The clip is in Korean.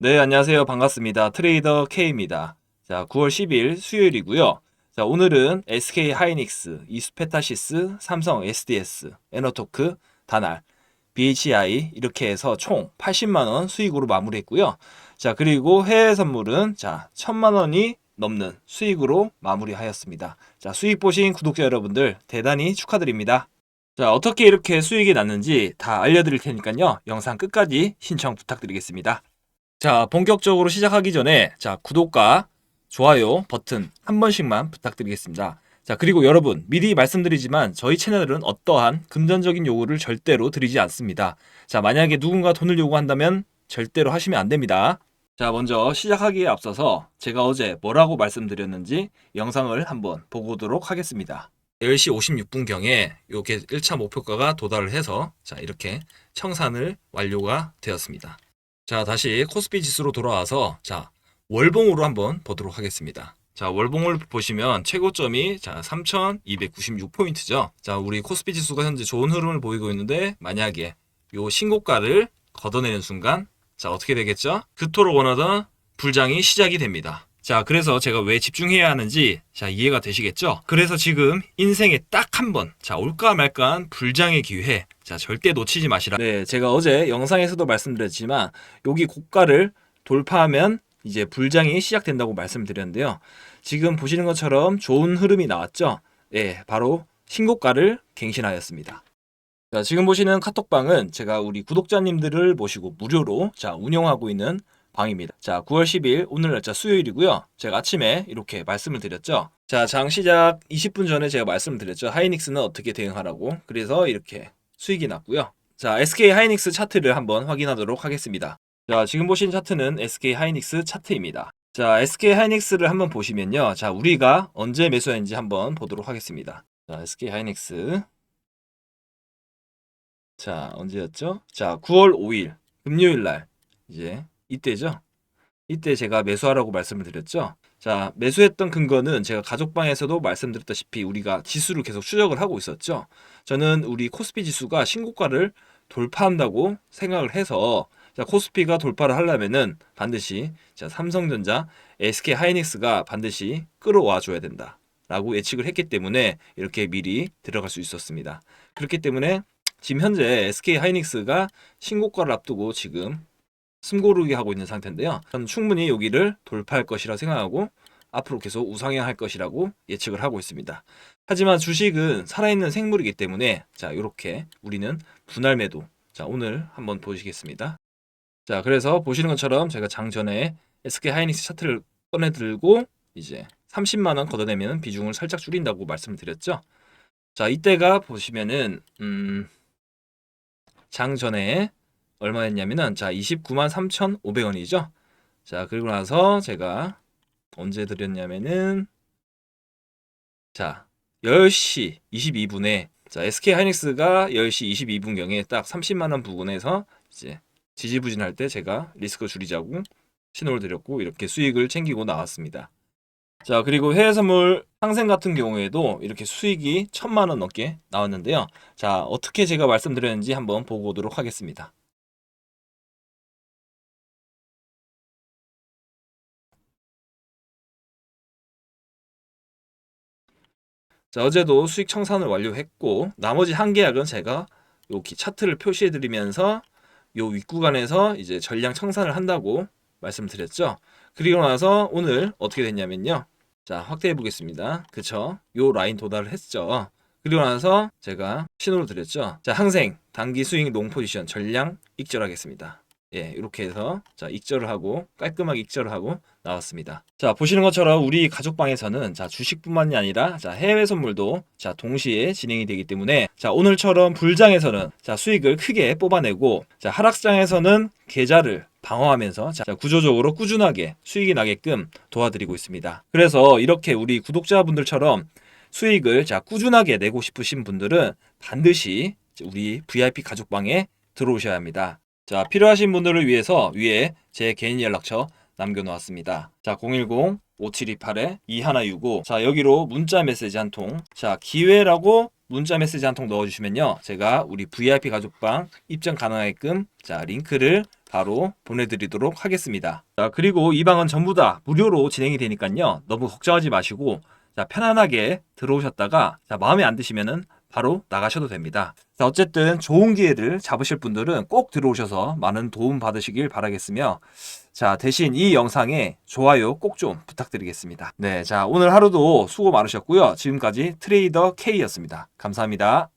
네, 안녕하세요. 반갑습니다. 트레이더 K입니다. 자, 9월 10일 수요일이고요. 자, 오늘은 SK 하이닉스, 이스페타시스, 삼성 SDS, 에너토크, 다날, BHI 이렇게 해서 총 80만 원 수익으로 마무리했고요. 자, 그리고 해외 선물은 자, 1000만 원이 넘는 수익으로 마무리하였습니다. 자, 수익 보신 구독자 여러분들 대단히 축하드립니다. 자, 어떻게 이렇게 수익이 났는지 다 알려드릴 테니까요. 영상 끝까지 신청 부탁드리겠습니다. 자, 본격적으로 시작하기 전에 자, 구독과 좋아요 버튼 한 번씩만 부탁드리겠습니다. 자, 그리고 여러분, 미리 말씀드리지만 저희 채널은 어떠한 금전적인 요구를 절대로 드리지 않습니다. 자, 만약에 누군가 돈을 요구한다면 절대로 하시면 안 됩니다. 자, 먼저 시작하기에 앞서서 제가 어제 뭐라고 말씀드렸는지 영상을 한번 보고 오도록 하겠습니다. 10시 56분경에 이렇게 1차 목표가가 도달을 해서 자, 이렇게 청산을 완료가 되었습니다. 자, 다시 코스피 지수로 돌아와서 자, 월봉으로 한번 보도록 하겠습니다. 자, 월봉을 보시면 최고점이 자, 3296포인트죠. 자, 우리 코스피 지수가 현재 좋은 흐름을 보이고 있는데 만약에 요 신고가를 걷어내는 순간 자, 어떻게 되겠죠? 그토록 원하던 불장이 시작이 됩니다. 자, 그래서 제가 왜 집중해야 하는지 자, 이해가 되시겠죠? 그래서 지금 인생에 딱 한 번, 자, 올까 말까한 불장의 기회. 자, 절대 놓치지 마시라. 네, 제가 어제 영상에서도 말씀드렸지만 여기 고가를 돌파하면 이제 불장이 시작된다고 말씀드렸는데요. 지금 보시는 것처럼 좋은 흐름이 나왔죠? 예, 바로 신고가를 갱신하였습니다. 자, 지금 보시는 카톡방은 제가 우리 구독자님들을 모시고 무료로 자, 운영하고 있는 방입니다. 자, 9월 10일 오늘 날짜 수요일이고요. 제가 아침에 이렇게 말씀을 드렸죠. 자, 장 시작 20분 전에 제가 말씀을 드렸죠. 하이닉스는 어떻게 대응하라고. 그래서 이렇게 수익이 났고요. 자, SK 하이닉스 차트를 한번 확인하도록 하겠습니다. 자, 지금 보신 차트는 SK 하이닉스 차트입니다. 자, SK 하이닉스를 한번 보시면요. 자, 우리가 언제 매수했는지 한번 보도록 하겠습니다. 자, SK 하이닉스. 자, 언제였죠? 자, 9월 5일 금요일 날 이제 이때죠. 이때 제가 매수하라고 말씀을 드렸죠. 자, 매수했던 근거는 제가 가족방에서도 말씀드렸다시피 우리가 지수를 계속 추적을 하고 있었죠. 저는 우리 코스피 지수가 신고가를 돌파한다고 생각을 해서 자, 코스피가 돌파를 하려면은 반드시 자, 삼성전자, SK 하이닉스가 반드시 끌어와 줘야 된다. 라고 예측을 했기 때문에 이렇게 미리 들어갈 수 있었습니다. 그렇기 때문에 지금 현재 SK 하이닉스가 신고가를 앞두고 지금 숨고르기 하고 있는 상태인데요. 저는 충분히 여기를 돌파할 것이라 생각하고 앞으로 계속 우상향할 것이라고 예측을 하고 있습니다. 하지만 주식은 살아있는 생물이기 때문에 자 이렇게 우리는 분할 매도 자 오늘 한번 보시겠습니다. 자 그래서 보시는 것처럼 제가 장전에 SK 하이닉스 차트를 꺼내 들고 이제 30만 원 걷어내면 비중을 살짝 줄인다고 말씀드렸죠. 자 이때가 보시면은 음 장전에 얼마였냐면은 자 29만 3,500원이죠. 자 그리고 나서 제가 언제 드렸냐면은 자 10시 22분에 자 SK 하이닉스가 10시 22분경에 딱 30만 원 부근에서 이제 지지부진할 때 제가 리스크 줄이자고 신호를 드렸고 이렇게 수익을 챙기고 나왔습니다. 자 그리고 해외 선물 상생 같은 경우에도 이렇게 수익이 천만 원 넘게 나왔는데요. 자 어떻게 제가 말씀드렸는지 한번 보고 오도록 하겠습니다. 자, 어제도 수익 청산을 완료했고 나머지 한 계약은 제가 여기 차트를 표시해 드리면서 요 윗구간에서 이제 전량 청산을 한다고 말씀드렸죠. 그리고 나서 오늘 어떻게 됐냐면요. 자, 확대해 보겠습니다. 그쵸? 요 라인 도달을 했죠. 그리고 나서 제가 신호를 드렸죠. 자, 항생, 단기 스윙 롱 포지션 전량 익절하겠습니다. 예, 이렇게 해서 자, 익절을 하고 깔끔하게 익절을 하고 나왔습니다. 자, 보시는 것처럼 우리 가족방에서는 자, 주식뿐만이 아니라 자, 해외 선물도 자, 동시에 진행이 되기 때문에 자, 오늘처럼 불장에서는 자, 수익을 크게 뽑아내고 자, 하락장에서는 계좌를 방어하면서 자, 구조적으로 꾸준하게 수익이 나게끔 도와드리고 있습니다. 그래서 이렇게 우리 구독자분들처럼 수익을 자, 꾸준하게 내고 싶으신 분들은 반드시 우리 VIP 가족방에 들어오셔야 합니다. 자, 필요하신 분들을 위해서 위에 제 개인 연락처 남겨놓았습니다. 자, 010-5728-2165. 자, 여기로 문자 메시지 한 통. 자, 기회라고 문자 메시지 한 통 넣어주시면요. 제가 우리 VIP 가족방 입장 가능하게끔 자, 링크를 바로 보내드리도록 하겠습니다. 자, 그리고 이 방은 전부 다 무료로 진행이 되니까요. 너무 걱정하지 마시고 자, 편안하게 들어오셨다가 자, 마음에 안 드시면은 바로 나가셔도 됩니다. 자, 어쨌든 좋은 기회를 잡으실 분들은 꼭 들어오셔서 많은 도움 받으시길 바라겠으며 자, 대신 이 영상에 좋아요 꼭 좀 부탁드리겠습니다. 네, 자, 오늘 하루도 수고 많으셨고요. 지금까지 트레이더 K였습니다. 감사합니다.